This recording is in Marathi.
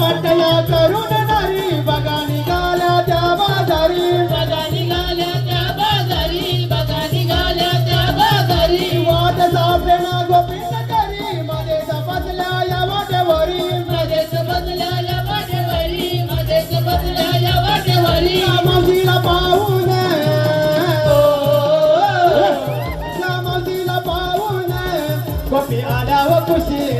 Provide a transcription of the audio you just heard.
पटया करून नारी बघा निघाल्या त्या बाजारी. बघा निघाल्या त्या बाजारी बघा निघाल्या त्या बाजारी. वाद सापडेना गोपिंद करी मध्ये बसल्या या वाटेवरी. मध्येच बदल्या या वाटेवरी मध्येच बदल्या या वाटेवरी. श्यामजीला पाहून गोपी व खुशी.